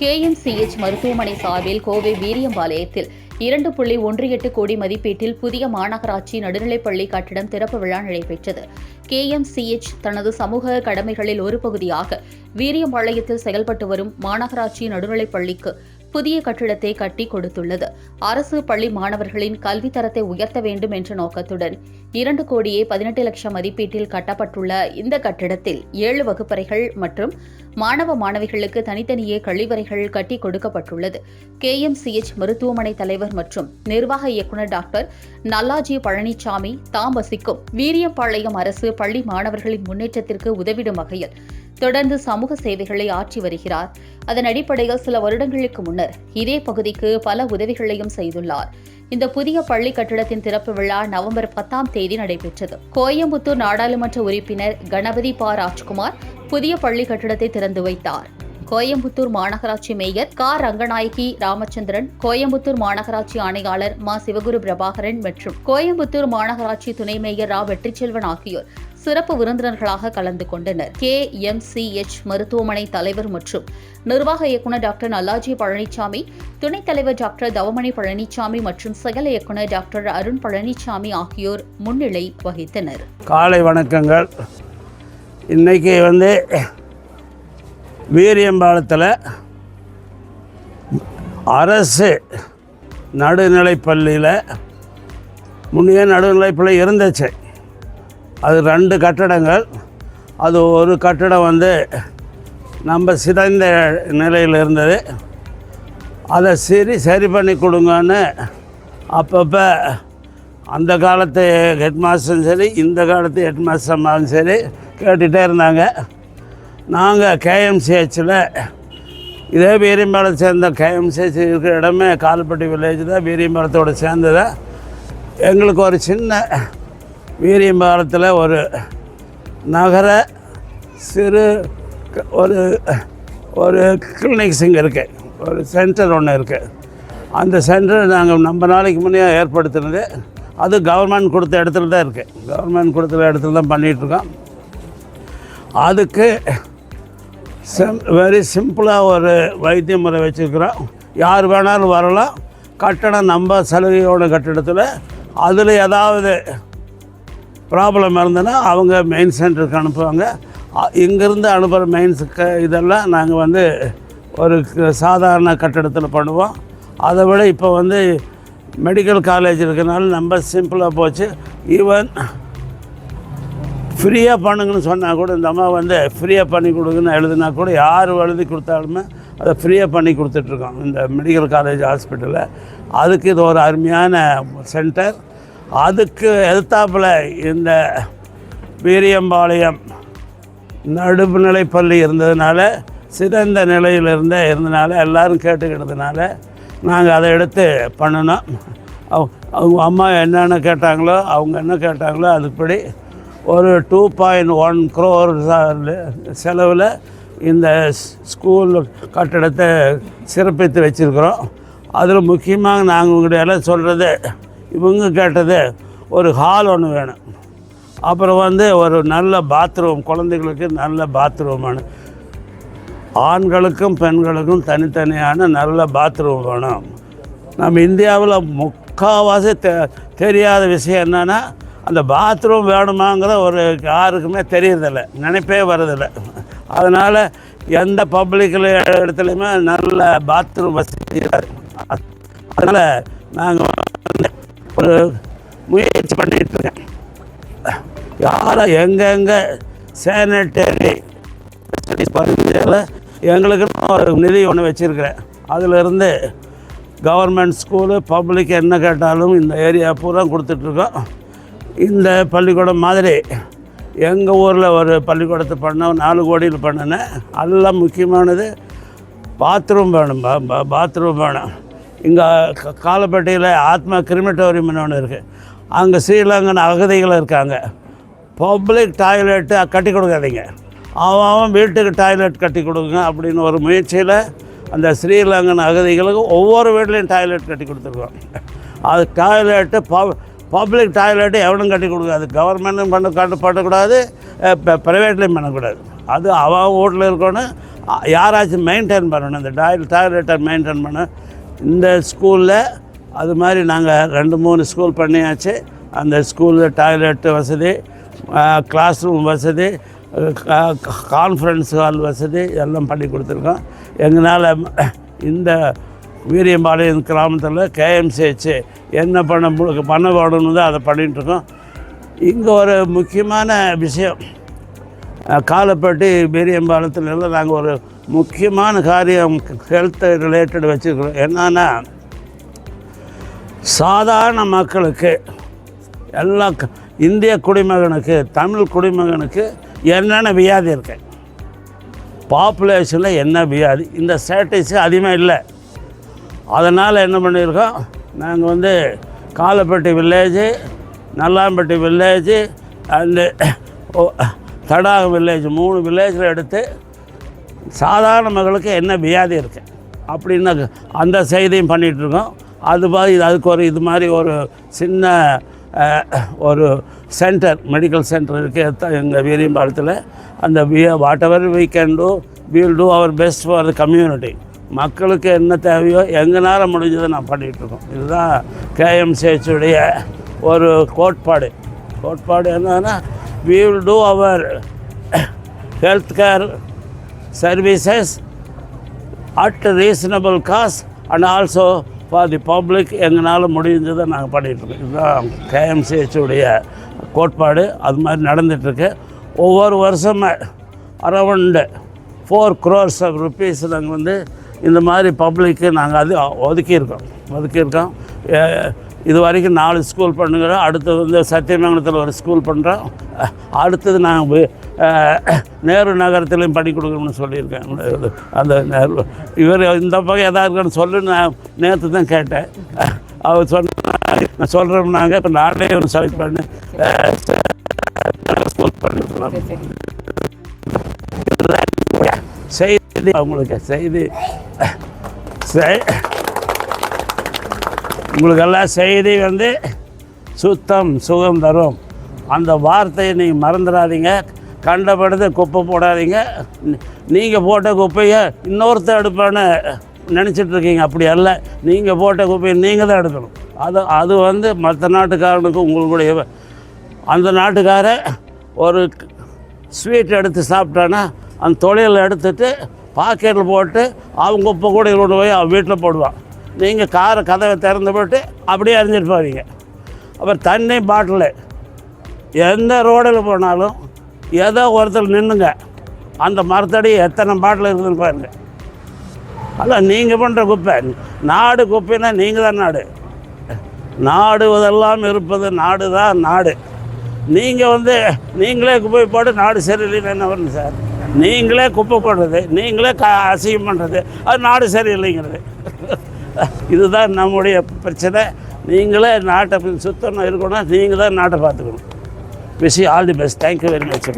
KMCH மருத்துவமனை சார்பில் கோவை வீரியம்பாளையத்தில் இரண்டு புள்ளி ஒன்று எட்டு கோடி மதிப்பீட்டில் புதிய மாநகராட்சி நடுநிலைப்பள்ளி கட்டிடம் திறப்பு விழா நடைபெற்றது. கேஎம்சிஎச் தனது சமூக கடமைகளில் ஒரு பகுதியாக வீரியம்பாளையத்தில் செயல்பட்டு வரும் மாநகராட்சி நடுநிலைப்பள்ளிக்கு புதிய கட்டிடத்தை கட்டி கொடுத்துள்ளது. அரசு பள்ளி மாணவர்களின் கல்வி தரத்தை உயர்த்த வேண்டும் என்ற நோக்கத்துடன் இரண்டு கோடியே பதினெட்டு லட்சம் மதிப்பீட்டில் கட்டப்பட்டுள்ள இந்த கட்டிடத்தில் ஏழு வகுப்பறைகள் மற்றும் மாணவ மாணவிகளுக்கு தனித்தனியே கழிவறைகள் கட்டி கொடுக்கப்பட்டுள்ளது. கேஎம்சிஎச் மருத்துவமனை தலைவர் மற்றும் நிர்வாக இயக்குநர் டாக்டர் நல்லாஜி பழனிசாமி தாம் வசிக்கும் வீரியம்பாளையம் அரசு பள்ளி மாணவர்களின் முன்னேற்றத்திற்கு உதவிடும் வகையில் தொடர்ந்து சமூக சேவைகளை ஆற்றி வருகிறார். அதன் அடிப்படையில் சில வருடங்களுக்கு முன்னர் இதே பகுதிக்கு பல உதவிகளையும் செய்துள்ளார். இந்த புதிய பள்ளி கட்டிடத்தின் திறப்பு விழா நவம்பர் பத்தாம் தேதி நடைபெற்றது. கோயம்புத்தூர் நாடாளுமன்ற உறுப்பினர் கணபதி பா. ராஜ்குமார் புதிய பள்ளி கட்டிடத்தை திறந்து வைத்தார். கோயம்புத்தூர் மாநகராட்சி மேயர் கா. ரங்கநாயகி ராமச்சந்திரன் கோயம்புத்தூர் மாநகராட்சி ஆணையாளர் மா. சிவகுரு பிரபாகரன் மற்றும் கோயம்புத்தூர் மாநகராட்சி துணை மேயர் ரா. வெற்றிச்செல்வன் ஆகியோர் சிறப்பு விருந்தினர்களாக கலந்து கொண்டனர். கே எம் சி எச் மருத்துவமனை தலைவர் மற்றும் நிர்வாக இயக்குநர் டாக்டர் நல்லாஜி பழனிசாமி துணைத் தலைவர் டாக்டர் தவமணி பழனிசாமி மற்றும் செயல் இயக்குநர் டாக்டர் அருண் பழனிசாமி ஆகியோர் முன்னிலை வகித்தனர். காலை வணக்கங்கள். இன்றைக்கி வந்து வீரியம்பாலத்தில் அரசு நடுநிலைப்பள்ளியில் முன்னே நடுநிலைப்பள்ளி இருந்துச்சு. அது ரெண்டு கட்டடங்கள். அது ஒரு கட்டடம் வந்து நம்ம சிதைந்த நிலையில் இருந்தது. அதை சரி சரி பண்ணி கொடுங்கன்னு அப்பப்போ அந்த காலத்து ஹெட்மாஸ்டரும் சரி இந்த காலத்து ஹெட்மாஸ்டர் அம்மாவும் சரி கேட்டுகிட்டே இருந்தாங்க. நாங்கள் கேஎம்சிஹெச்சில் இதே வீரியம்பாளம் சேர்ந்த கேஎம்சிஹெச் இருக்கிற இடமே கால்பட்டி வில்லேஜ் தான் வீரியம்பாளத்தோடு சேர்ந்தது. எங்களுக்கு ஒரு சின்ன வீரியம்பாலத்தில் ஒரு நகர சிறு ஒரு ஒரு கிளினிக்ஸ் இங்கே இருக்குது ஒரு சென்டர் ஒன்று இருக்குது அந்த சென்டர் நாங்கள் நம்ம நாளைக்கு முன்னே ஏற்படுத்தினது. அது கவர்மெண்ட் கொடுத்த இடத்துல தான் இருக்குது கவர்மெண்ட் கொடுத்த இடத்துல தான் பண்ணிகிட்ருக்கோம் அதுக்கு சிம் வெரி சிம்பிளாக ஒரு வைத்திய முறை வச்சுருக்குறோம். யார் வேணாலும் வரலாம். கட்டணம் நம்ம சலுகையோட கட்டிடத்தில் அதில் ஏதாவது ப்ராப்ளம் இருந்ததுன்னா அவங்க மெயின் சென்டருக்கு அனுப்புவாங்க. அ- இங்கேருந்து அனுப்புகிற மெயின்ஸுக்கு இதெல்லாம் நாங்கள் வந்து ஒரு சாதாரண கட்டடத்தில் பண்ணுவோம். அதை விட இப்போ வந்து மெடிக்கல் காலேஜ் இருக்கிறனால நம்ம சிம்பிளாக போச்சு. ஈவன் ஃப்ரீயாக பண்ணுங்கன்னு சொன்னால் கூட இந்த அம்மா வந்து ஃப்ரீயாக பண்ணி கொடுங்கன்னு எழுதுனா கூட யார் எழுதி கொடுத்தாலுமே அதை ஃப்ரீயாக பண்ணி கொடுத்துட்ருக்கோம் இந்த மெடிக்கல் காலேஜ் ஹாஸ்பிட்டலில் அதுக்கு இது ஒரு அருமையான சென்டர் அதுக்கு எதிர்த்தாப்புல இந்த வீரியம்பாளையம் நடுநிலைப்பள்ளி இருந்ததுனால சிறந்த நிலையில் இருந்த இருந்தனால எல்லாரும் கேட்டுக்கிட்டதுனால நாங்கள் அதை எடுத்து பண்ணினோம் அவங்க அம்மா என்னென்ன கேட்டாங்களோ அவங்க என்ன கேட்டாங்களோ அதுபடி ஒரு டூ பாயிண்ட் ஒன் க்ரோர் செலவில் இந்த ஸ்- ஸ்கூல் கட்டடத்தை சிறப்பித்து வச்சுருக்குறோம். அதில் முக்கியமாக நாங்கள் உங்கள்கிட்ட எல்லாம் சொல்கிறது இவங்க கேட்டது ஒரு ஹால் ஒன்று வேணும். அப்புறம் வந்து ஒரு நல்ல பாத்ரூம் குழந்தைகளுக்கு நல்ல பாத்ரூம் வேணும். ஆண்களுக்கும் பெண்களுக்கும் தனித்தனியான நல்ல பாத்ரூம் வேணும். நம்ம இந்தியாவில் முக்கால்வாசி தெ தெரியாத விஷயம் என்னென்னா அந்த பாத்ரூம் வேணுமாங்கிற ஒரு யாருக்குமே தெரியறதில்ல. நினைப்பே வரதில்லை அதனால் எந்த பப்ளிக்கில் இடத்துலையுமே நல்ல பாத்ரூம் வசதி அதனால் நாங்கள் ஒரு முயற்சி பண்ணிகிட்ருக்கேன் யாரும் எங்கெங்கே சேனிட்டரி பகுதியில் எங்களுக்குன்னு ஒரு நிதி ஒன்று வச்சுருக்கிறேன். அதிலிருந்து கவர்மெண்ட் ஸ்கூலு பப்ளிக் என்ன கேட்டாலும் இந்த ஏரியா பூரா கொடுத்துட்ருக்கோம். இந்த பள்ளிக்கூடம் மாதிரி எங்கள் ஊரில் ஒரு பள்ளிக்கூடத்தை பண்ண நாலு கோடியில் பண்ணினேன். எல்லாம் முக்கியமானது பாத்ரூம் வேணும். பாத்ரூம் வேணும். இங்கே காலப்பட்டியில் ஆத்மா கிரிமிட்டோரியம்னு ஒன்று இருக்குது அங்கே ஸ்ரீலங்கன் அகதிகள் இருக்காங்க. பப்ளிக் டாய்லெட்டு கட்டி கொடுக்காதீங்க. அவன் அவன் வீட்டுக்கு டாய்லெட் கட்டி கொடுங்க அப்படின்னு ஒரு முயற்சியில் அந்த ஸ்ரீலங்கன் அகதிகளுக்கு ஒவ்வொரு வீட்லேயும் டாய்லெட் கட்டி கொடுத்துருக்கோம். அது டாய்லெட்டு பப் பப்ளிக் டாய்லெட்டு எவனும் கட்டி கொடுக்காது. கவர்மெண்ட்டும் பண்ண கட்டுப்படக்கூடாது ப்ரைவேட்லேயும் பண்ணக்கூடாது. அது அவன் வீட்டில் இருக்கணும். யாராச்சும் மெயின்டைன் பண்ணணும். இந்த டாய்லெட் டாய்லெட்டை மெயின்டைன் பண்ண இந்த ஸ்கூலில் அது மாதிரி நாங்கள் ரெண்டு மூணு ஸ்கூல் பண்ணியாச்சு. அந்த ஸ்கூலில் டாய்லெட்டு வசதி கிளாஸ் ரூம் வசதி கான்ஃபரன்ஸ் ஹால் வசதி எல்லாம் பண்ணி கொடுத்துருக்கோம். எங்களால் இந்த வீரியம்பாளையம் கிராமத்தில் கேஎம்சிஹெச் என்ன பண்ண பண்ண வேணும்னு அதை பண்ணிகிட்டு இருக்கோம். இங்கே ஒரு முக்கியமான விஷயம் காலப்பட்டி பெரியம்பாலத்துலலாம் எல்லாம் நாங்கள் ஒரு முக்கியமான காரியம் ஹெல்த் ரிலேட்டட் வச்சுருக்கிறோம். என்னன்னா சாதாரண மக்களுக்கு எல்லா இந்திய குடிமகனுக்கு தமிழ் குடிமகனுக்கு என்னென்ன வியாதி இருக்கு? பாப்புலேஷனில் என்ன வியாதி? இந்த ஸ்டேட்டஸ் அதிகமாக இல்லை. அதனால் என்ன பண்ணியிருக்கோம் நாங்கள் வந்து காலப்பட்டி வில்லேஜு நல்லாம்பட்டி வில்லேஜு அந்த தடாகம் வில்லேஜ் மூணு வில்லேஜில் எடுத்து சாதாரண மக்களுக்கு என்ன வியாதி இருக்கு? அப்படின்னு அந்த செய்தியும் பண்ணிகிட்ருக்கோம் அது மாதிரி அதுக்கு ஒரு இது மாதிரி ஒரு சின்ன ஒரு சென்டர் மெடிக்கல் சென்டர் இருக்குது எங்கள் வீரியம்பாளத்தில் அந்த we whatever we can do we'll do our best for the community மக்களுக்கு என்ன தேவையோ எங்களால் முடிஞ்சதை நான் பண்ணிகிட்ருக்கோம் இதுதான் கேஎம்சிஹெச்சுடைய உடைய ஒரு கோட்பாடு. கோட்பாடு என்னன்னா we will do our health care services at reasonable cost and also for the public எங்களால் முடிஞ்சதை நாங்கள் பண்ணிகிட்ருக்கோம் இதுதான் கேஎம்சிஹெச்சுடைய கோட்பாடு. அது மாதிரி நடந்துகிட்ருக்கு ஒவ்வொரு வருஷமும் around four crores of rupees நாங்கள் வந்து இந்த மாதிரி பப்ளிக்கு நாங்கள் அது ஒதுக்கியிருக்கோம். ஒதுக்கியிருக்கோம். இது வரைக்கும் நாலு ஸ்கூல் பண்ணுகிறோம். அடுத்தது வந்து சத்தியமங்கலத்தில் ஒரு ஸ்கூல் பண்ணுறோம் அடுத்தது நாங்கள் நேரு நகரத்திலையும் பண்ணி கொடுக்கணும்னு சொல்லியிருக்கேன். அந்த நேரு இவர் இந்த பக்கம் எதாவது இருக்குன்னு சொல்லு நான் நேற்று தான் கேட்டேன். அவர் சொன்ன நான் சொல்கிறோம்னாங்க இப்போ நானே ஒரு செலக்ட் பண்ணி. ஸ்கூல் பண்ணிக்கலாம் செய்தி அவங்களுக்கு செய்தி. செய் உங்களுக்கெல்லாம் செய்தி வந்து சுத்தம் சுகம் தரும். அந்த வார்த்தையை நீங்கள் மறந்துடாதீங்க. கண்டபடுத்து குப்பை போடாதீங்க. நீங்கள் போட்ட குப்பையை இன்னொருத்தர் எடுப்பான்னு நினச்சிட்டு இருக்கீங்க அப்படி அல்ல. நீங்கள் போட்ட குப்பையை நீங்கள் தான் எடுக்கணும். அது அது வந்து மற்ற நாட்டுக்காரனுக்கு உங்களுடைய அந்த நாட்டுக்கார ஒரு ஸ்வீட் எடுத்து சாப்பிட்டான்னா அந்த தொழிலை எடுத்துட்டு பாக்கெட்டில் போட்டு அவங்க குப்பை கூட கொண்டு போய் அவன் வீட்டில் போடுவான். நீங்கள் காரை கதவை திறந்து போட்டு அப்படியே அறிஞ்சிட்டு போவீங்க. அப்புறம் தண்ணி பாட்டிலு. எந்த ரோடில் போனாலும் ஏதோ ஒருத்தர் நின்றுங்க அந்த மரத்தடி எத்தனை பாட்டில் இருக்குதுன்னு பாருங்க. அல்ல நீங்கள் பண்ணுற குப்பை. நாடு குப்பைன்னா நீங்கள் தான் நாடு. நாடுவதெல்லாம் இருப்பது நாடு தான் நாடு. நீங்கள் வந்து நீங்களே குப்பை போட்டு நாடு சரியில்லைன்னு என்ன வரணும் சார்? நீங்களே குப்பை போடுறது நீங்களே க அசிங்கம் பண்ணுறது அது நாடு சரியில்லைங்கிறது. இதுதான் நம்முடைய பிரச்சனை. நீங்களே நாட்டை சுத்தம் இருக்கணும் நீங்கள் தான் நாட்டை பார்த்துக்கணும். Wish all the best thank you very much